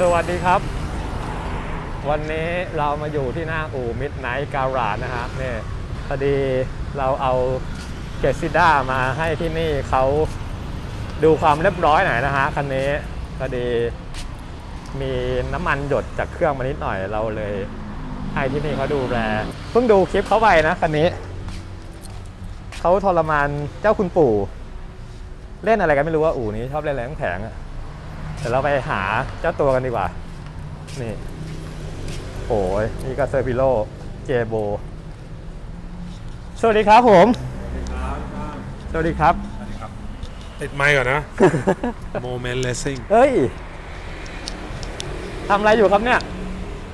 สวัสดีครับ วันนี้เรามาอยู่ที่หน้าอู่มิดไนท์การาดนะฮะเนี่ยพอดีเราเอาเกซิด้ามาให้ที่นี่เขาดูความเรียบร้อยหน่อยนะฮะคันนี้พอดีมีน้ำมันหยดจากเครื่องมานิดหน่อยเราเลยให้ที่นี่เขาดูแลเพิ่งดูคลิปเขาไปนะคันนี้เขาทรมานเจ้าคุณปู่ เล่นอะไรกันไม่รู้ว่าอู่นี้ชอบเล่นอะไรทั้งแผงอะ ดี๋ยวเราไปหาเจ้าตัวกันดีกว่า นี่โอ้ยนี่ก็เซอร์พิโลเจโบ สวัสดีครับผม สวัสดีครับ ติดไมค์ก่อนนะ Moment Racing เฮ้ยทำอะไรอยู่ครับเนี่ย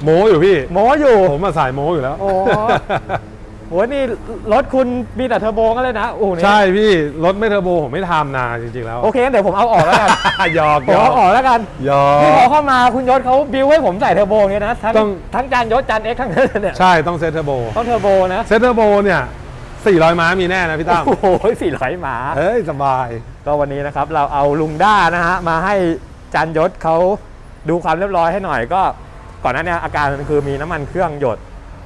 โมอยู่พี่ โมอยู่ ผมมาสายโมอยู่แล้ว โอ้ โหนี่รถคุณมีแต่เทอร์โบกันเลยนะอู่นี้ใช่พี่รถไม่เทอร์โบผมไม่ทำนาจริงๆแล้วโอเคงั้นเดี๋ยวผมเอาออกแล้วกันหยอกผมเอาออกแล้วกันหยอที่พอกเข้ามาคุณยศเขาบิวให้ผมใส่เทอร์โบอย่างเงี้ยนะทั้งต้องทั้งจานยศจานเอ็กซ์ทั้งนั้นเลยเนี่ยใช่ต้องเซตเทอร์โบต้องเทอร์โบนะเซตเทอร์โบเนี่ย400 ม้ามีแน่นะพี่ตั้มโอ้โหสี่ร้อยหมาเฮ้ยสบาย ก็วันนี้นะครับเราเอาลุงด้านะฮะมาให้จานยศเขาดูความเรียบร้อยให้หน่อยก็ ก่อนหน้านี้อาการมันคือมีน้ำมันเครื่องหยด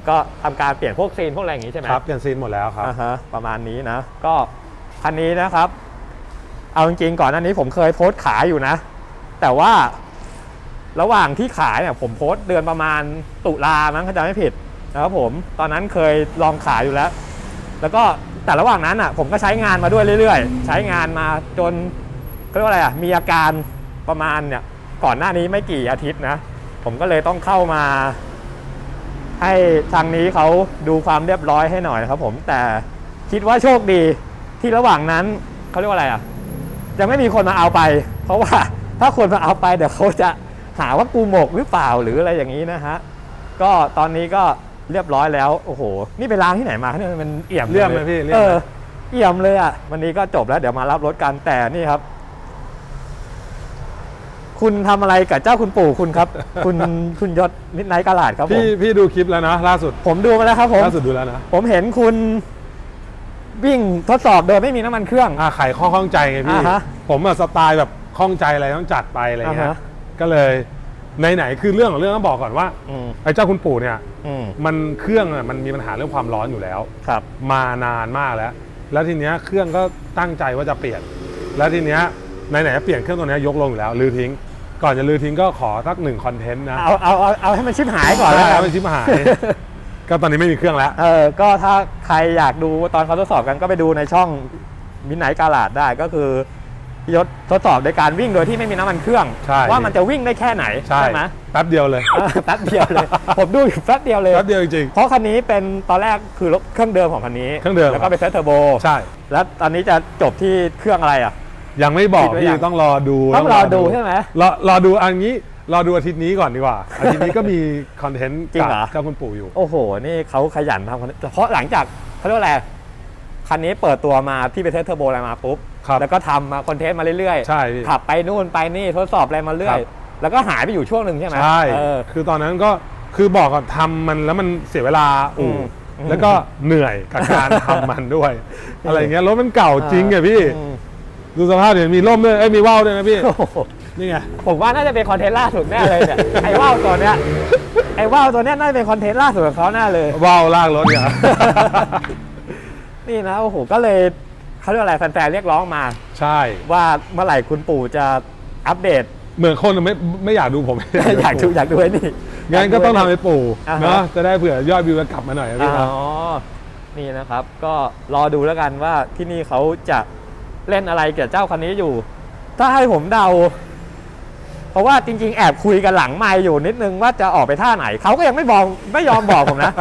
ก็ทำการเปลี่ยนพวกซีนพวกอะไรอย่างงี้ใช่ไหมครับเปลี่ยนซีนหมดแล้วครับ อ่าฮะประมาณนี้นะ ก็คันนี้นะครับ เอาจริงๆก่อนหน้านี้ผมเคยโพสต์ขายอยู่นะ แต่ว่าระหว่างที่ขายเนี่ยผมโพสต์เดือนประมาณตุลามั้งถ้าจำไม่ผิดนะครับผมตอนนั้นเคยลองขายอยู่แล้ว แล้วก็แต่ระหว่างนั้นอะผมก็ใช้งานมาด้วยเรื่อยๆ ใช้งานมาจนเขาเรียกว่าอะไรอะมีอาการประมาณเนี่ยก่อนหน้านี้ไม่กี่อาทิตย์นะ ผมก็เลยต้องเข้ามา ให้ทางนี้เขาดูความเรียบร้อยให้หน่อยนะครับผม แต่คิดว่าโชคดีที่ระหว่างนั้นเขาเรียกว่าอะไรอะยังไม่มีคนมาเอาไป เพราะว่าถ้าคนมาเอาไปเดี๋ยวเขาจะหาว่ากูหมกหรือเปล่าหรืออะไรอย่างนี้นะฮะก็ตอนนี้ก็เรียบร้อยแล้วโอ้โห นี่ไปล้างที่ไหนมาเนี่ยมันเอี่ยมเลี่ยมไหมพี่เลี่ยมเอไหมอเอี่ยมเลยอะวันนี้ก็จบแล้วเดี๋ยวมารับรถกันแต่นี่ครับ คุณทำอะไรกับเจ้าคุณปู่คุณครับ คุณคุณยศนิดไนท์กาลาดครับผมพี่พี่ดูคลิปแล้วนะ ล่าสุดผมดูมาแล้วครับผม ล่าสุดดูแล้วนะผมเห็นคุณวิ่งทดสอบโดยไม่มีน้ำมันเครื่อง อ่าไขข้อข้องใจไงพี่ อ่าฮะผมอะสไตล์แบบข้องใจอะไรต้องจัดไปอะไรเงี้อ่ายฮะ ก็เลยไหนๆคือเรื่องของเรื่องต้องบอกก่อนว่าอืมไอ้เจ้าคุณปู่เนี่ย อืมมันเครื่องอะมันมีปัญหาเรื่องความร้อนอยู่แล้ว ครับ มานานมากแล้ว แล้วทีเนี้ยเครื่องก็ตั้งใจว่าจะเปลี่ยน แล้วทีเนี้ยไหนๆจะเปลี่ยนเครื่องตัวเนี้ยยกลงอยู่แล้วลือทิ้ง ก่อนจะลือทิ้งก็ขอสักหนึ่งคอนเทนต์นะเอาเอาเอาเอาให้มันชิบหายก่อนแล้วได้กันไม่ชิบหาย ก็ตอนนี้ไม่มีเครื่องแล้ว เออก็ถ้าใครอยากดูตอนเขาทดสอบกันก็ไปดูในช่องมินไนกาลาดได้ก็คือพี่ยศทดสอบโดยการวิ่งโดยที่ไม่มีน้ำมันเครื่อง ใช่ ว่ามันจะวิ่งได้แค่ไหนใช่ไหมแป๊บเดียวเลยเออแป๊บเดียวเลย ผมดูอยู่แป๊บเดียวเลย แป๊บเดียวจริง เพราะคันนี้เป็นตอนแรกคือรถเครื่องเดิมของคันนี้เครื่องเดิมแล้วก็ไปเซตเทอร์โบ ๆใช่ แล้วตอนนี้จะจบที่เครื่องอะไรอะ ยังไม่บอกคิดไว้พี่ยังต้องรอดูต้องรอดูใช่ไหม รอรอดูอันนี้รอดูอาทิตย์นี้ก่อนดีกว่า อาทิตย์นี้ก็มีคอนเทนต์จริงเหรอ กับคุณปู่อยู่ โอ้โห นี่เขาขยันทำคันนี้เพราะหลังจากเขาเรียกว่าอะไร คันนี้เปิดตัวมาที่ไปเทสเทอร์โบอะไรมาปุ๊บ ครับแล้วก็ทำมาคอนเทนต์มาเรื่อยใช่พี่ ขับไปนู่นไปนี่ทดสอบอะไรมาเรื่อยครับแล้วก็หายไปอยู่ช่วงหนึ่งใช่ไหมใช่ เออ คือตอนนั้นก็คือบอกก่อนทำมันแล้วมันเสียเวลาอู่อืมอืมแล้วก็เหนื่อยกับการทำมันด้วย อะไรเงี้ยรถมันเก่าจริงไงพี่ อืม ดูสภาพเดี๋ยวมีร่มด้วยเอ้ยมีว่าวด้วยนะพี่ โอ้โหนี่ไง ผมว่าน่าจะเป็นคอนเทนต์ล่าสุดแน่เลยเนี่ย ไอ้ว่าวตัวเนี้ย ไอ้ว่าวตัวเนี้ยน่าจะเป็นคอนเทนต์ล่าสุดของเขาแน่เลย ว่าวลากรถเนี่ย นี่นะโอ้โหก็เลยเขาเรียกอะไรแฟนๆเรียกร้องมา ใช่ ว่าเมื่อไหร่คุณปู่จะอัปเดต เหมือนคนไม่ไม่อยากดูผม อยากดูอยากดูไอ้นี่ งั้นก็ต้องทำให้ปู่อ่าฮะ เนาะจะได้เผื่อยอดวิวจะกลับมาหน่อยนะพี่อ๋นะอนี่นะครับ ก็รอดูแล้วกันว่าที่นี่เขาจะ เล่นอะไรเกี่ยวกับเจ้าคันนี้อยู่ ถ้าให้ผมเดา เพราะว่าจริง ๆ แอบคุยกันหลังไมค์อยู่นิดนึงว่าจะออกไปท่าไหน เขาก็ยังไม่บอกไม่ยอมบอกผมนะ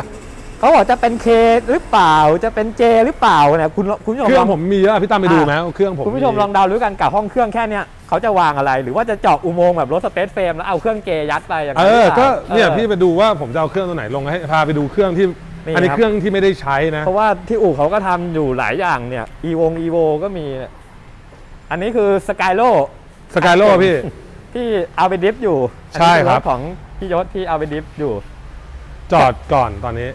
เขาบอกจะเป็นเคหรือเปล่าจะเป็นเจหรือเปล่าเนี่ยคุณคุณผู้ชมเครื่ลอองง ผมมีเยอะพี่ตั้มไปดูไหมเครื่องผมคุณผู้ชมลองเดาดูกันกับห้องเครื่องแค่เนี้ยเขาจะวางอะไร หรือว่าจะเจาะอุโมงค์แบบรถสเปซเฟรมแล้วเอาเครื่องเจยัดไปอย่างเอนั้นหอรือปล่าก็เนี่ยออพี่ไปดูว่าผมจะเอาเครื่องตัวไหนลงให้พาไปดูเครื่องที่นี่อันนี้ครับเครื่องที่ไม่ได้ใช้นะ เพราะว่าที่อู่เขาก็ทำอยู่หลายอย่างเนี่ยอีวงอีโวก็มีเนี่ย อันนี้คือสกายโลสกายโลพี่ ที่เอาไปดิฟอยู่อันใช่นี้อครับถของพี่ยศที่เอาไปดิฟอยู่ จอดก่อนตอนนี้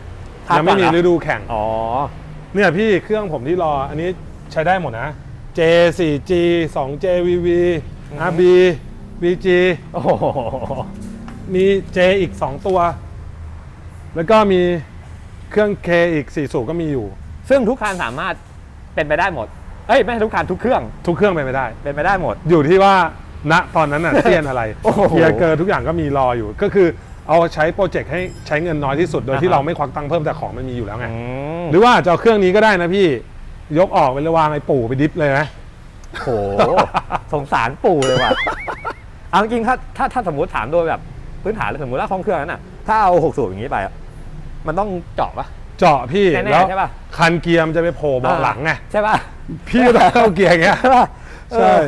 พักยังไม่มีก่อนเหรอ ฤดูแข่ง อ๋อ เนี่ยพี่เครื่องผมที่รออันนี้ใช้ได้หมดนะ J 4G 2 JVV RB VG โอ้โหมี J อีก 2 ตัว แล้วก็มีเครื่อง K อีก 4 สูบก็มีอยู่ ซึ่งทุกคันสามารถเป็นไปได้หมด เอ้ยไม่ใช่ทุกคันทุกเครื่องทุกเครื่องไปนไม่ได้ เป็นไปได้หมด อยู่ที่ว่าณตอนนั้นน่ะ เซียนอะไรโอ้โหเฮียเกอร์ทุกอย่างก็มีรออยู่ก็คือเอาใช้โปรเจกต์ให้ใช้เงินน้อยที่สุดโดยที่อ่าฮะ เราไม่ควักตังค์เพิ่มแต่ของมันมีอยู่แล้วไงอืมหรือว่าจะเอาเครื่องนี้ก็ได้นะพี่ยกออกไปแล้ววางไอ้ปู่ไปดิฟเลยไหมโห สงสารปู่เลยว่ะ เอาจริงๆถ้าถ้าถ้าสมมติถามโดยแบบพื้นฐานเลยสมมติว่าห้องเครื่องนั้นอะ ถ้าเอาหกสูบอย่างนี้ไปอะมันต้องเจาะปะ เจาะพี่แน่ๆแล้วใช่ปะ คันเกียร์มันจะไปโผล่เบาะหลังไงใช่ป่ะ พี่ก็ต้องเข้าเกียร์อย่างเงี้ยใช่ป่ะใช่เออ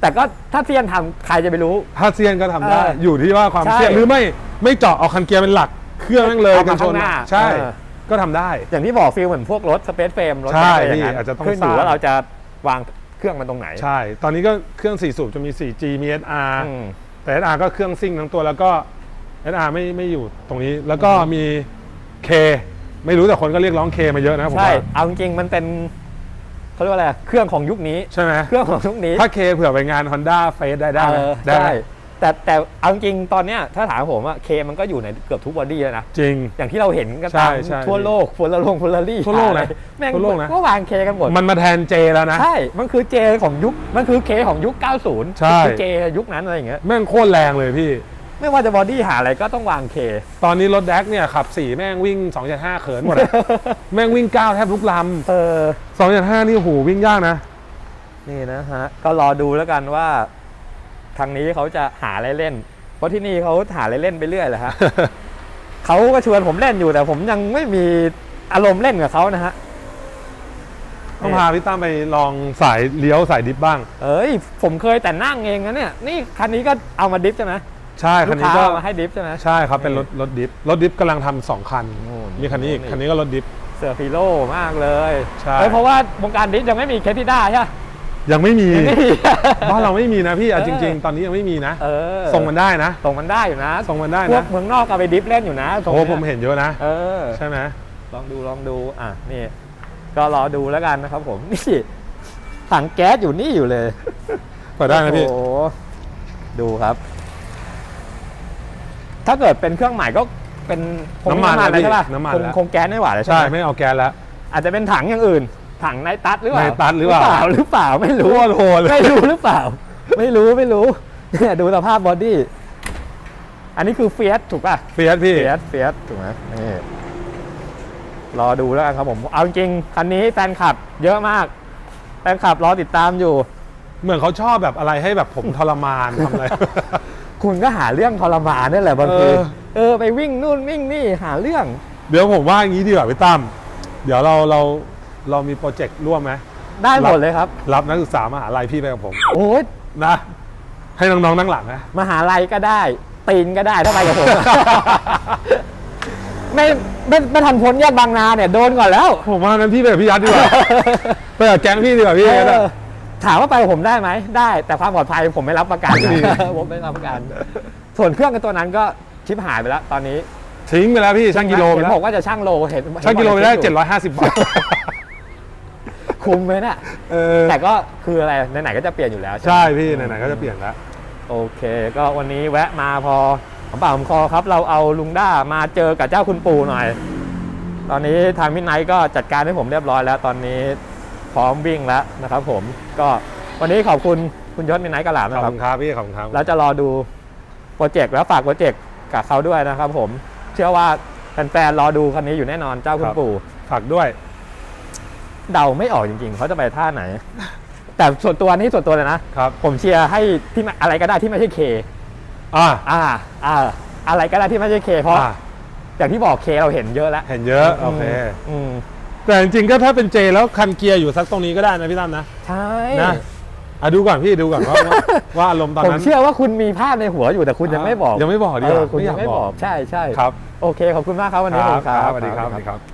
แต่ก็ถ้าเซียนทำใครจะไปรู้ ถ้าเซียนก็ทำได้เอออยู่ที่ว่าความใช่เซียนหรือไม่ไม่เจาะเอาคันเกียร์เป็นหลัก เครื่องแม่งเลยเอากัมานชข้านงหน้าใช่ เออ ก็ทำได้ อย่างที่บอกฟิลเหมือนพวกรถสเปซเฟรมรถใช่อะไรอย่างนั้นพี่อาจจะต้องขึ้นอยู่สร้าง ว่าเราจะวางเครื่องมันตรงไหนใช่ ตอนนี้ก็เครื่อง4สูบจะมี 4G มี SR อืม แต่ SR ก็เครื่องซิ่งทั้งตัวแล้วก็ SR ไม่ไม่อยู่ตรงนี้แล้วก็มี K ไม่รู้แต่คนก็เรียกร้อง K มาเยอะนะผมใช่ ว่าเอาจริงๆมันเป็นเขาเรียกว่าอะไรเครื่องของยุคนี้ ใช่ไหมเครื่องของยุคนี้ถ้า K เผื่อไปงาน Honda Face ได้ได้ไหมเออได้ไหมใช่แต่แต่เอาจริงๆตอนเนี้ยถ้าถามผมอะเคมันก็อยู่ในเกือบทุกบอดี้แล้วนะ จริง อย่างที่เราเห็นกันใช่ตามใช่ทั่วโลกฟอร์ลงฟอร์รี่ทั่วโลกนะแม่งทั่วโลกนะ ก็วางเคกันหมด มันมาแทน J แล้วนะ ใช่ มันคือเจของยุค มันคือเคของยุค 90 ใช่ คือเจยุคนั้นอะไรอย่างเงี้ย แม่งโคตรแรงเลยพี่ ไม่ว่าจะบอดี้หาอะไรก็ต้องวางเค ตอนนี้รถแดกเนี่ยขับ4แม่งวิ่ง 2.5 เขินหมดอะ แม่งวิ่ง 9 แทบทุกลเออำ2.5 นี่โอ้โหวิ่งยากนะ นี่นะฮะ ก็รอดูแล้วกันว่า ทางนี้เขาจะหาอะไรเล่น เพราะที่นี่เขาหาอะไรเล่นไปเรื่อยแหละฮะ เขาก็ชวนผมเล่นอยู่แต่ผมยังไม่มีอารมณ์เล่นกับเขานะฮะ ต้องพาพี่ตั้มไปลองสายเลี้ยวสายดิฟบ้าง เอ้ย ผมเคยแต่นั่งเองนะเนี่ย นี่คันนี้ก็เอามาดิฟใช่ไหม ใช่ลูคันกนี้ค้าก็เอามาให้ดิฟใช่ไหม ใช่ครับเป็นรถรถดิฟรถดิฟกำลังทำสองคันโอ้โหมีคันนี้อีกนี่คันนี้ก็รถดิฟ เสือฟีโลมากเลยใช่ เอ้ยเพราะว่าวงการดิฟยังไม่มีเคสที่ได้ใช่ปะยังไม่มียังไม่มี บ้านเราไม่มีนะพี่เอาเออจริง ๆ ตอนนี้ยังไม่มีนะเออส่งมันได้นะส่งมันได้อยู่นะส่งมันได้พวกนะเมืองนอกก็ไปดิฟเล่นอยู่นะส่งโอ้นี่ยผมเห็นเยอะนะ เออ ใช่ไหมลองดูลองดู อะ นี่ ก็รอดูแล้วกันนะครับผม นี่ถังแก๊สอยู่นี่อยู่เลยเปิดได้นะพี่ โอ้โหดูครับ ถ้าเกิดเป็นเครื่องใหม่ก็เป็นคงน้ำมันแล้วแล้วพี่ใช่ป่ะน้ำมันคงแล้ว คงแก๊สไม่ไหวแล้วใช่ใช่ไหมไม่เอาแก๊สแล้วอาจจะเป็นถังอย่างอื่น ถังไนตัสหรือเปล่าไนตัสหรือเปล่าหรือเปล่าไม่รู้โคตรโหดเลย ไม่รู้หรือเปล่า ไม่รู้ไม่รู้เนี่ยดูสภาพบอดี้ อันนี้คือเฟียสถูกป่ะ เฟียสพี่ เฟียสเฟียสถูกไหมนี่รอดูแล้วกันครับผม เอาจริงๆคันนี้แฟนคลับเยอะมาก แฟนคลับรอติดตามอยู่ เหมือนเขาชอบแบบอะไรให้แบบผมทรมานทำอะไร คุณก็หาเรื่องทรมานนี่แหละบางทีเออ เออไปวิ่งนู่นวิ่งนี่หาเรื่อง เดี๋ยวผมว่าอย่างนี้ดีกว่าพี่ตั้มเดี๋ยวเราเราเรามีโปรเจกต์ร่วมไหม ได้หมดเลยครับ รับนักศึกษามหาลัยพี่ไปกับผมโอ้ยนะ ให้น้องๆนั่งหลังนะ มหาลัยก็ได้ ตีนก็ได้ถ้าไปกับผม ไม่ไม่ไม่ทันพ้นแยกบางนาเนี่ยโดนก่อนแล้ว ผมว่านั้นพี่ไปกับพี่ยัดดีกว่า ไปกับแก๊งพี่ดีกว่าพี่เอยัดออะ ถามว่าไปกับผมได้ไหมได้ แต่ความปลอดภัยผมไม่รับประกันนี่ผมไม่รับประกัน ส่วนเครื่องกับตัวนั้นก็ชิปหายไปแล้วตอนนี้ทิ้งไปแล้วพี่ช่างกิโลไปเห็นแล้วบอกว่าจะช่างโลเห็นช่างกิโลไปได้เห็นบอก750บาทคุ้มไหมน่ะเออแต่ก็คืออะไรไหนๆก็จะเปลี่ยนอยู่แล้วใช่ไหมใช่พี่ไหนๆก็จะเปลี่ยนแล้วโอเค ก็วันนี้แวะมาพอผมปากผมคอครับ เราเอาลุงด้ามาเจอกับเจ้าคุณปู่หน่อย ตอนนี้ทางมิดไนท์ก็จัดการให้ผมเรียบร้อยแล้วตอนนี้ พร้อมวิ่งแล้วนะครับผมก็วันนี้ขอบคุณคุณยศมิดไนท์กระหลามขอบนะครับคุณครับพี่ขอบคุณครับ แล้วจะรอดูโปรเจกต์แล้วฝากโปรเจกต์กับเขาด้วยนะครับผมเชื่อว่าแฟนๆรอดูคันนี้อยู่แน่นอนเจ้าคุณครับ ปู่ ฝากด้วย เดาไม่ออกจริงๆ เขาจะไปท่าไหน แต่ส่วนตัวนี่ส่วนตัวเลยนะ ครับ ผมเชียร์ให้ที่ไม่อะไรก็ได้ที่ไม่ใช่เค อ่าอ่า อ่า อะไรก็ได้ที่ไม่ใช่เค เพราะอ่าอย่างที่บอกเคเราเห็นเยอะแล้วเห็นเยอะ โอเคอืม แต่จริงๆก็ถ้าเป็นเจแล้วคันเกียร์อยู่สักตรงนี้ก็ได้นะพี่ตั้มนะใช่นะอะดูก่อนพี่ดูก่อนว่าว่าว่าอารมณ์ตอนผมนั้น เชื่อว่าคุณมีภาพในหัวอยู่แต่คุณยังไม่บอกยังไม่บอกดีเอกว่าอคุณยังไม่บอกใช่ใช่ครับ โอเคขอบคุณมากครับวันนี้ครับขอบณสวัสดีครับสวัสดีครับ